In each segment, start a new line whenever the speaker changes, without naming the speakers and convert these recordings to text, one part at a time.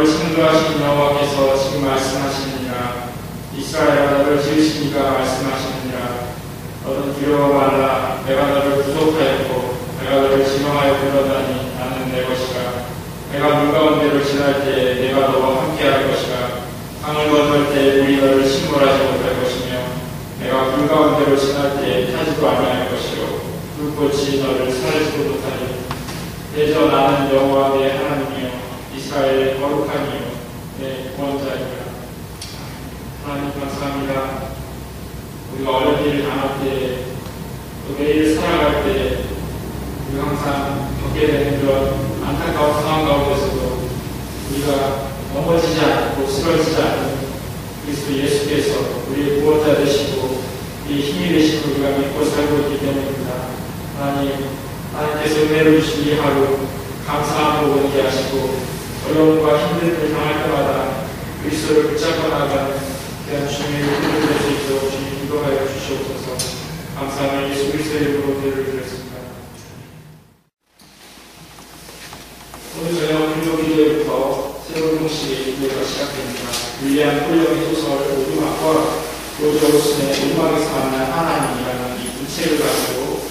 너를 창조하신 여호와께서 지금 말씀하시느니라 이스라엘아 너를 지으시니까? 말씀하시느니라 너는 두려워 말라. 내가 너를 구속하였고 내가 너를 지명하여 불러다니 나는 내 것이라. 내가 물 가운데로 지날 때에 내가 너와 함께할 것이라. 강을 건널 때에 물이 너를 침몰하지 못할 것이며 내가 물 가운데로 지날 때에 타지도 아니할 것이요. 불꽃이 너를 사르지도 못하리 대저 나는 여호와 내 하나님이요 이스라엘의 거룩한 내 구원자이라 하나님 감사합니다 우리가 어려운 일을 당할 때, 또 매일 살아갈 때, 우리가 항상 겪게 되는 그런 안타까운 상황 가운데서도 우리가 넘어지지 않고 쓰러지지 않는 그리스도 예수께서 우리의 구원자 되시고 우리의 힘이 되시고 우리가 믿고 살고 있기 때문입니다. 하나님, 하나님께서 은혜를 주신 이 하루 감사함으로 보내게 하시고 어려움과 힘듦을 당할 때마다 그리스도를 붙잡고 나가는 그런 주님의 은혜를 될수 있도록 주님 인도하여 주시옵소서 감사하며 예수 그리스도의 이름으로 기도를 드렸습니다. 오늘 저녁 불교 기도회부터 새로운 형식의 기도회가 시작됩니다. 윌리엄 폴령의 소설 오두막과 로저 오슨의 오두막에서 만난 하나님이라는 이 두 책을 가지고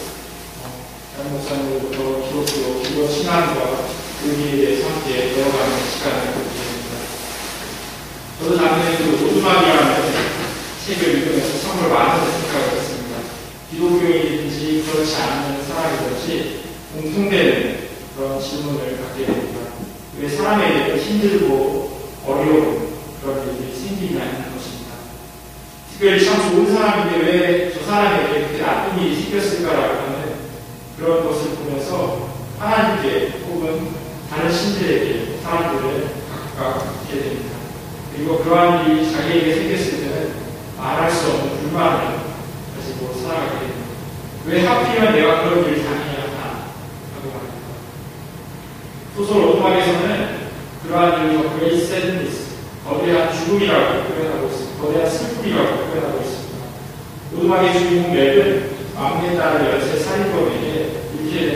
양 목사님으로부터 기독교, 기도 신앙과 의미에 대해서 함께 배워가는 시간을 됩니다. 저도 작년에 그 오두막이라는 책을 읽으면서 정말 많은 생각을 했습니다. 기독교인이든지 그렇지 않은 사람이든지 공통되는 그런 질문을 갖게 됩니다. 왜 사람에게 힘들고 어려운 그런 일이 생기냐는 것입니다. 특별히 참 좋은 사람인데 왜 저 사람에게 그렇게 나쁜 일이 생겼을까라고 하는 그런 것을 보면서 하나님께 혹은 다른 신들에게 사람들을 가깝게 됩니다. 그리고 그러한 일이 자기에게 생겼을 때는 말할 수 없는 불만을 가지고 살아가게 됩니다. 왜 하필이면 내가 그런 일을 당해야 하나 하고 말입니다. 소설 오두막에서는 그러한 일을 great sadness, 거대한 죽음이라고 표현하고 있습니다. 거대한 슬픔이라고 표현하고 있습니다. 오두막의 주인공 맥은 막내 딸 열세 살인범에게 이렇게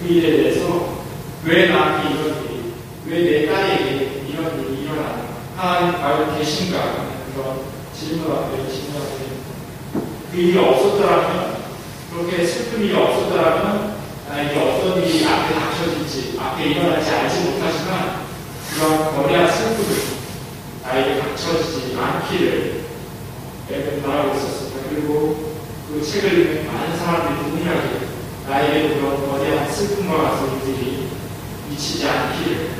된그 일에 대해서 왜 나한테 이런 일이, 왜 내 딸에게 이런 일이 일어나는가, 하나님 과연 계신가 그런 질문 앞에 질문하게 됩니다. 그 일이 없었더라면, 그렇게 슬픈 일이 없었더라면, 나에게 어떤 일이 앞에 닥쳐질지, 앞에 일어날지 알지 못하지만, 그런 거대한 슬픔이 나에게 닥쳐지지 않기를 매번 바라고 있었습니다. 그리고 그 책을 읽는 많은 사람들이 동일하게 나에게 그런 거대한 슬픔과 같은 일들이 미치지 않기를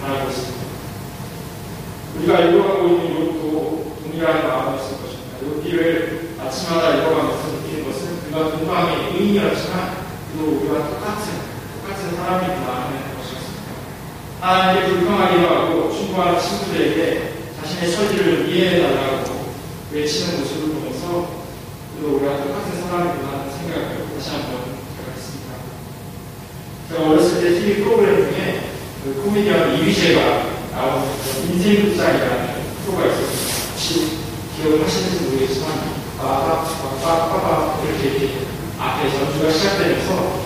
바라고 있습니다. 우리가 읽어가고 있는 욕도 동일한 마음이었을 것입니다. 욕기를 아침마다 읽어가면서 느끼는 것은 그가 공부함의 의인이었지만 그도 우리와 똑같은 똑같은 사람이구나 하는 것이었습니다. 하나님께 불평하기도 하고 충고하는 친구들에게 자신의 처지를 이해해달라고 외치는 모습을 보면서 그도 우리와 똑같은 사람이구나 하는 생각을 다시 한번 해봤습니다. 제가 어렸을 때 TV 프로그램 중에 그 코미디언 이휘재가 나오는 인생 극장이라는 프로가 있었습니다. 혹시 기억을 하시는지 모르겠지만 빠바바바바 이렇게 이렇게 앞에 전주가 시작되면서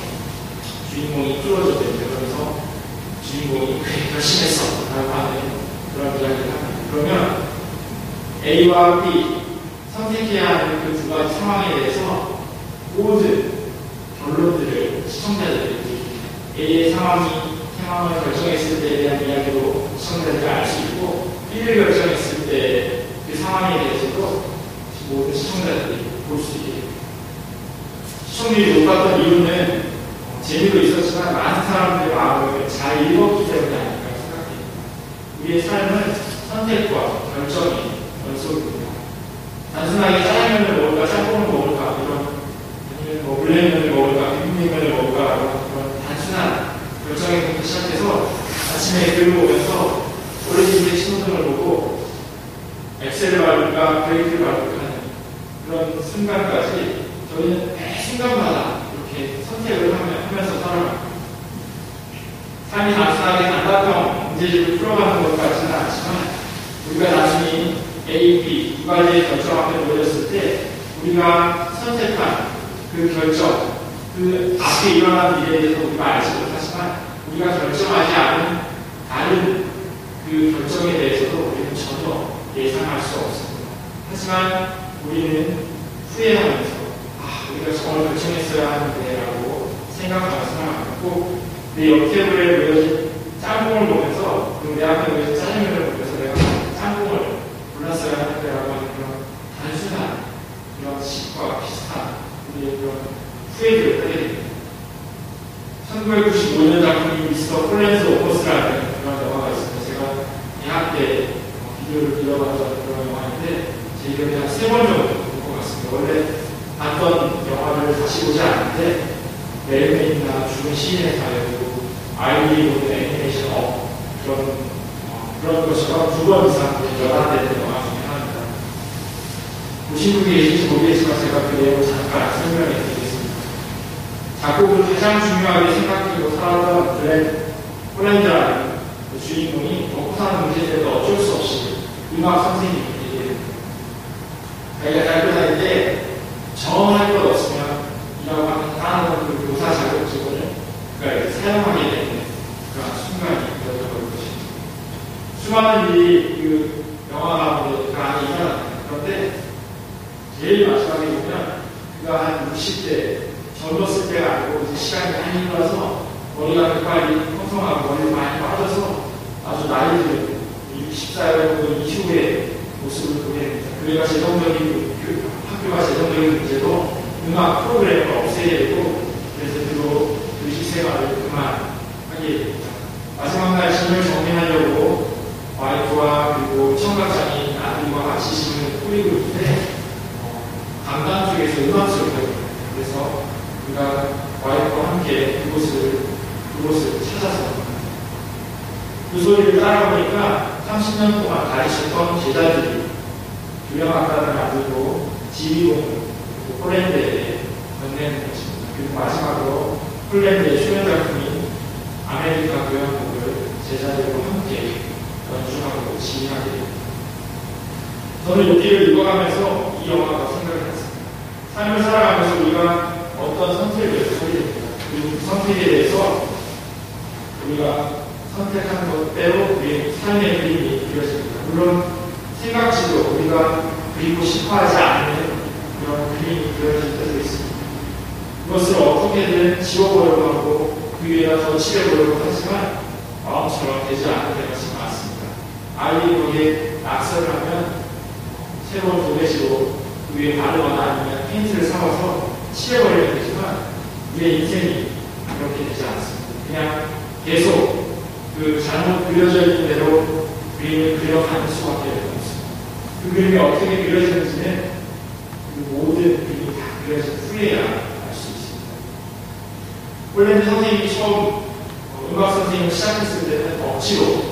주인공이 뚫어져 됩니다. 그러면서 주인공이 그래 결심했어 라고 하는 그런 이야기를 합니다. 그러면 A와 B 선택해야 하는 그 두 가지 상황에 대해서 모든 결론들을 시청자들이 A의 상황이 상황을 결정했을 때에 대한 이야기로 시청자들이 알 수 있고 B를 결정했을 때 그 상황에 대해서도 모든 시청자들이 볼 수 있게. 시청률이 높았던 이유는 재미도 있었지만 많은 사람들의 마음을 잘 읽었기 때문이 아닐까 생각합니다. 우리의 삶은 선택과 결정이 연속입니다. 단순하게 짜장면을 먹을까, 짬뽕을 먹을까, 이런, 아니면 뭐 물냉면을 먹을까, 비빔냉면을 먹을까, 그런 단순한 결정에부터 시작해서 아침에 글을 보면서 어르신들의 신호등을 보고 엑셀을 밟을까, 브레이크를 밟을까 하는 그런 순간까지 저희는 매 순간마다 이렇게 선택을 하면서 살아갑니다. 삶이 단순하게 단답형 문제집을 풀어가는 것 같지는 않지만 우리가 나중에 A, B 두 가지의 결정 앞에 놓였을 때 우리가 선택한 그 결정, 그 앞에 일어난 일에 대해서 우리가 알지 우리가 결정하지 않은 다른 그그 결정에 대해서도 우리는 전혀 예상할 수 없습니다. 하지만 우리는 후회하면서 아 우리가 저걸 결정했어야 하는데라고 생각하면서 살아갔고 내 옆 테이블에 놓여진 짬뽕을 보면서 그리고 내 앞에 놓여진 짜장면을 보면서 내가 짬뽕을 골랐어야 하는데라고 하는 그런 단순한 그런 식과 비슷한 우리의 그런 후회들을 하게 됩니다. 1995년 작품인 미스터 폴렌스 오퍼스라는 그런 영화가 있습니다. 제가 대학 때 비디오를 빌려봤던 그런 영화인데 제 기억에 한 세 번 정도 본 것 같습니다. 원래 봤던 영화를 다시 보지 않는데 멜메이나 죽은 시인의 사회도 아이들이 보는 애니메이션 업 그런 어, 그런 것처럼 두 번 이상 연합되는 영화 중에 하나입니다. 보신 분이 계실지 모르겠지만 제가 그 내용을 잠깐 설명해. 작곡을 가장 중요하게 생각하고 살아왔던 블렌 폴랜드라는 그 주인공이 먹고 사는 문제에도 어쩔 수 없이 음악 선생님에게 자기가 대학교 다닐 때 정할 것 없으면 이라고 하는 다른 그 교사 자격증을 그러니까 사용하게 되는 그런 순간이 되어버릴 것입니다. 수많은 일이 그 영화가 그 안에 일어납니다. 그런데 제일 마지막에 보면 그가 한 60대 젊었을 때가 아니고 이제 시간이 많이 흘러서 머리가 백발이 풍성하고 머리 많이 빠져서 아주 나이 든 60살 이후의 모습을 보게 됩니다. 그가 재정적인 그 학교가 재정적인 문제도 음악 프로그램을 없애게 되고 그래서 그로 의식 생활을 그만하게 됩니다. 마지막 날 짐을 정리하려고 와이프와 그리고 청각장애인 아들과 같이 짐을 꾸리고 있는데 어, 강당 쪽에서 음악 소리가 들립니다. 그래서 그가 와이프와 함께 그곳을 그곳을 찾아서 그 소리를 따라보니까 30년 동안 가르쳤던 제자들이 유명학단을 만들고 지휘봉 폴란드에 건네는 것입니다. 그리고 마지막으로 폴란드의 출연 작품인 아메리카 교향곡을 제자들과 함께 됩니다. 저는 여기를 읽어가면서 이 영화가 생각을 했습니다. 삶을 살아가면서 우리가 어떤 선택을 됩니다. 그리고 그 선택에 대해서 우리가 선택한 것대로 우리의 삶의 그림이 그려집니다. 물론 생각지도 우리가 그리고 싶어 하지 않는 그런 그림이 그려질 때도 있습니다. 그것을 어떻게든 지워보려고 하고 그 위에다 더 칠해보려고 하지만 마음처럼 되지 않는 때가 참 많습니다. 거기에 낙서를 하면 도배지로 그 위에 바르거나 아니면 페인트를 사와서 칠해버리면 되지만 우리의 인생이 그렇게 되지 않습니다. 그냥 계속 그 잘못 그려져 있는 대로 그림을 그려가는 수밖에 없습니다. 그 그림이 어떻게 그려지는지는 그 모든 그림이 다 그려진 후에야 알수 있습니다. 원래는 선생님이 처음 어, 음악 선생님을 시작했을 때는 억지로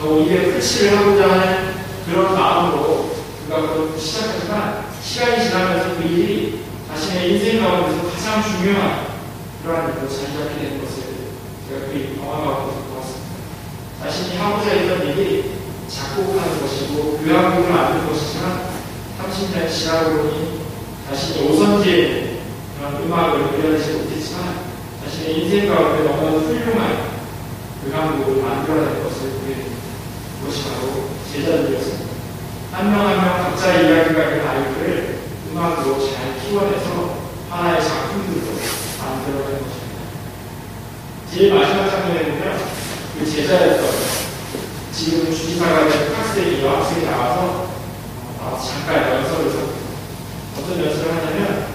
더 이게 풀칠을 하고자 하는 그런 마음으로 그가 그걸 시작하지만 시간이 지나면서 그 일이 자신의 인생 가운데서 가장 중요한 그러한 일로 자리 잡게 되는 것을 제가 그 영화 가운데서 보았습니다. 자신이 하고자 했던 일이 작곡하는 것이고 교향곡을 만드는 것이지만 30년 지나고 보니 자신이 오선지에 그런 음악을 그려내지 못했지만 자신의 인생 가운데 너무나 훌륭한 교향곡을 만들어낼 것을 보게 됩니다. 그것이 바로 제자들이었습니다. 한 명 한 명 각자의 이야기가 있는 아이들을 음악으로 잘 키워내서 하나의 작품들로 만들어내는 것입니다. 제일 마지막 장면에 보면 그 제자였던 지금 주지사가 된 학생이 여학생이 나와서 나와서 잠깐 연설을 서 어떤 연설을 하냐면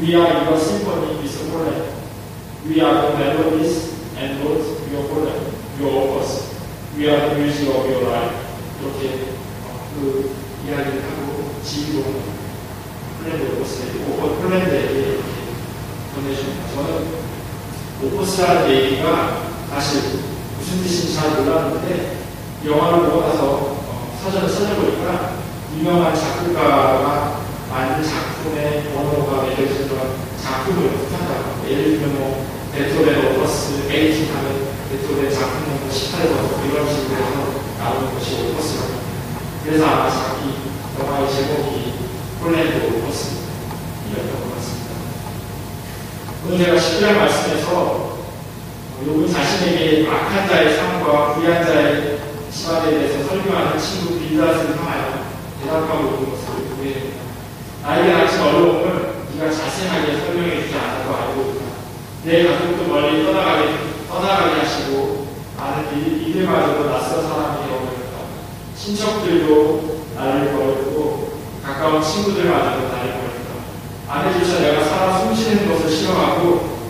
We are symphony, Mr. Poland. We are the melodies and of your Poland, your opus. We are the music of your life. 이렇게 그 이야기를 하고 지휘로 폴란드 오퍼스에 폴란드에게 이렇게 보내줍니다. 저는 오퍼스라는 얘기가 사실 무슨 뜻인지 잘 몰랐는데 영화를 보고 나서 어, 사전을 찾아보니까 유명한 작곡가가 만든 작품 의 번호가 매겨진 그런 작품을 뜻한다고 예를 들면 뭐 베토벤 오퍼스 18 하면 베토벤 작품 넘버 18번 이런 식으로 나오는 것이 오퍼스라고 그래서 아마 자기 영화의 제목이 폴란드 오퍼스이었던 것 같습니다. 오늘 제가 10절 말씀에서 요분 자신에게 악한 자의 삶과 부한 자의 집안에 대해서 설교하는 친구 빌닷을 향하여 대답하고 있는 것을. 나에게 닥친 어려움을 네가 자세하게 설명해 주지 않아도 알고 있다. 내 가족도 멀리 떠나가게, 떠나가게 하시고 나는 이들마저도 낯선 사람이 되어버렸다. 친척들도 나를 버렸고 가까운 친구들마저도 나를 버렸다. 아내조차 내가 살아 숨쉬는 것을 싫어하고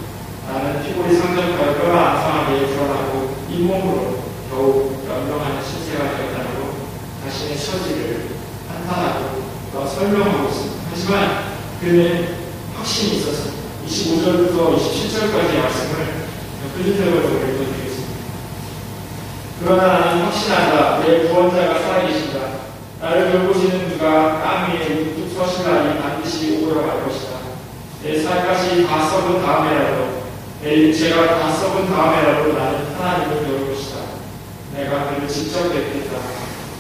나는 피골이 상접하여 뼈가 안상하게 드러나고 잇몸으로 더욱 연명하는 신세가 되었다고 자신의 처지를 한탄하고 설명하고 있습니다. 하지만 그는 확신이 있었습니다. 25절부터 27절까지의 말씀을 표준적으로 읽어드리겠습니다. 그러나 나는 확신한다. 내 구원자가 살아계신다. 나를 돌보시는 누가 땅 위에 뚝뚝 서신 날이 반드시 오고 말 것이다. 내 살갗이 다 썩은 다음에라도 내 육체가 다 썩은 다음에라도 나는 하나님을 배울 것이다. 내가 그를 직접 뵙겠다.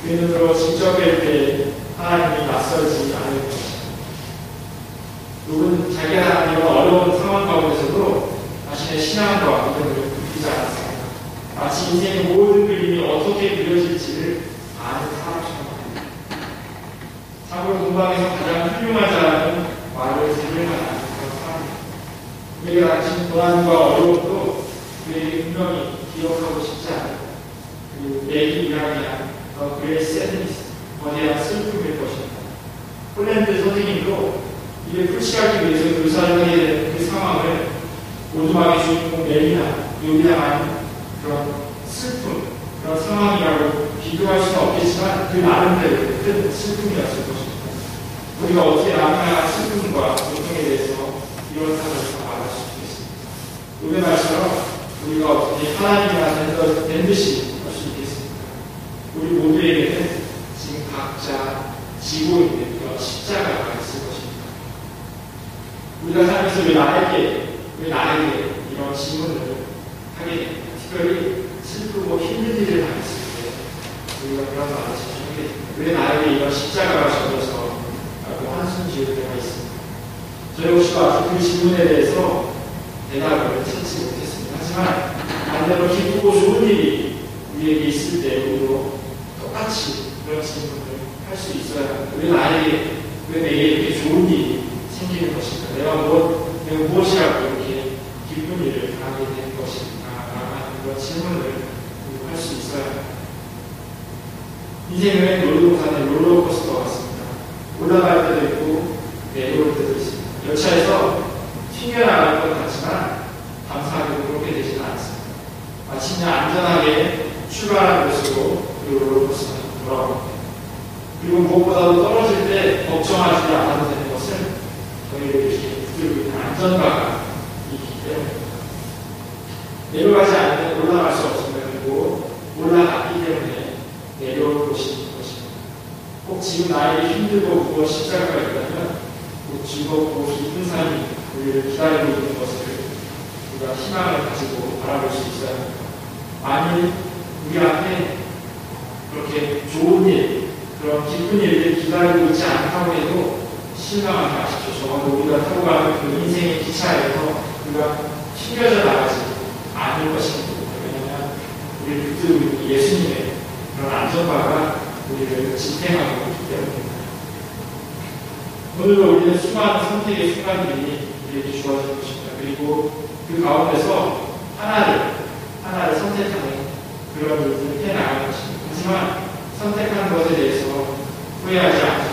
그 눈으로 직접 뵐때 하나님이 낯설지 않을 것이다. 하나님은 어려운 상황 가운데서도 자신의 신앙과 믿음을 굽히지 않았습니다. 마치 인생의 모든 그림이 어떻게 그려질지를 아는 사람처럼 참으로 공방에서 가장 훌륭하자는 말을 들을 만한 그런 사람입니다. 우리가 당신 고난과 어려움도 그에게 분명히 기억하고 싶지 않아요. 그리고 내기 이야기한 그의 세드니스, 거대한 슬픔일 것입니다. 폴랜드 선생님도 이를 풀시하기 위해서 하게 되는 그 상황을 오두막의 주인공 멜리나 요리당한 그런 슬픔, 그런 상황이라고 비교할 수는 없겠지만 그 나름대로 큰 슬픔이었을 것입니다. 우리가 어떻게 나타난 슬픔과 고통에 대해서 이런 사람을 말할 수 있겠습니다. 요의 말처럼 우리가 어떻게 하나님이나 된 듯이 할 수 있겠습니까? 우리 모두에게는 지금 각자 지고 있는 그런 십자가가 우리가 살면서 왜 나에게, 왜 나에게 이런 질문을 하게 됩니다. 특별히 슬프고 힘든 일을 당했을 때 우리가 그런 말을 하게 됩니다. 왜 나에게 이런 십자가가 져져서 라고 한숨 지을 때가 있습니다. 저 역시도 아직 그 질문에 대해서 대답을 찾지 못했습니다. 하지만 반대로 기쁘고 좋은 일이 우리에게 있을 때 우리도 똑같이 그런 질문을 할 수 있어야 합니다. 왜 나에게, 왜 내게 이렇게 좋은 일이 생기는 것인가? 내가 무엇, 내가 무엇이라고 이렇게 기쁜 일을 하게 된 것인가? 라는 그런 질문을 할 수 있어야 합니다. 인생은 놀이동산의 롤러코스터 같습니다. 올라갈 때도 있고 내려올 때도 있습니다. 열차에서 튕겨나갈 것 같지만 감사하게도 그렇게 되지는 않습니다. 마침내 안전하게 출발한 곳으로 그 롤러코스터가 돌아옵니다. 그리고 무엇보다도 떨어질 때 걱정하지 않아도 것은 이렇게 붙들고 있는 안전가가 있기 때문에 내려가지 않으면 올라갈 수 없습니다. 그리고 올라갔기 때문에 내려올 곳이 것입니다. 꼭 지금 나에게 힘들고 무엇 십자가가 있다면 꼭 즐겁고 기쁜 삶이 우리를 기다리고 있는 것을 우리가 희망을 가지고 바라볼 수 있어야 합니다. 우리 앞에 그렇게 좋은 일, 그런 기쁜 일들이 기다리고 있지 않다고 해도 마십시오. 적어도 우리가 타고 가는 그 인생의 기차에서 우리가 튕겨져 나가지 않을 것입니다. 왜냐하면 붙들고 있는 예수님의 그런 안전바가 우리를 지탱하고 있기 때문입니다. 오늘도 우리는 수많은 선택의 순간들이 우리에게 주어질 것입니다. 그리고 그 가운데서 하나를, 하나를 선택하는 그런 일들을 해나갈 것입니다. 하지만 선택한 것에 대해서 후회하지 않으셨습니다.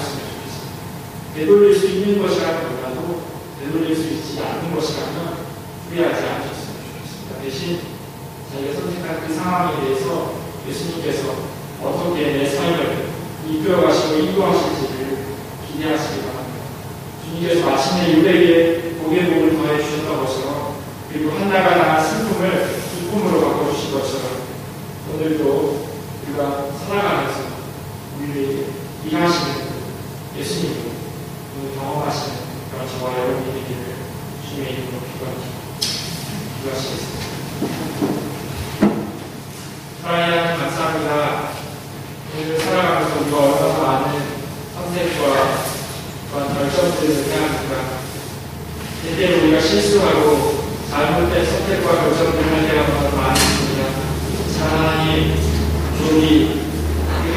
되돌릴 수 있는 것이라면 몰라도 되돌릴 수 있지 않는 것이라면 후회하지 않으셨으면 좋겠습니다. 대신 자기가 선택한 그 상황에 대해서 예수님께서 어떻게 내 삶을 이끌어가시고 인도하실지를 기대하시기 바랍니다. 주님께서 마침내 유대에게 복의 복을 더해 주셨던 것처럼 그리고 한나가 당한 슬픔을 기쁨으로 바꿔주신 것처럼 오늘도 우리가 살아가면서 우리를 일하시는 예수님 경험하시는 그런 저와 여러분이 되기를 주님의 이름으로 기도하시겠습니다. 하나님 감사합니다. 오늘 살아가면서 우리가 얼마나 많은 선택과 그런 결정들을 해야 합니까? 때때로 우리가 실수하고 잘못된 선택과 결정들을 해야 하는 많이 있습니다. 하나님 우리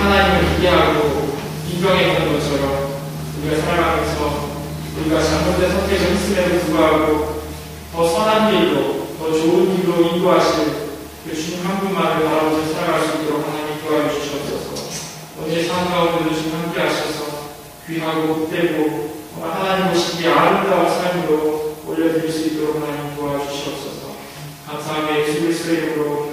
하나님을 기대하고 인정했던 것처럼 우리가 살아가면서 우리가 잘못된 선택을 했음에도 불구하고 더 선한 길로, 더 좋은 길로 인도하실 그 주님 한 분만을 바라보며 살아갈 수 있도록 하나님 도와주 시옵소서. 오늘 삶 가운데도 주님 함께 하셔서 귀하고 복되고 하나님 보시기에 아름다운 삶으로 올려드릴 수 있도록 하나님 도와주시옵소서. 감사하며 예수 그리스도의 이름으로.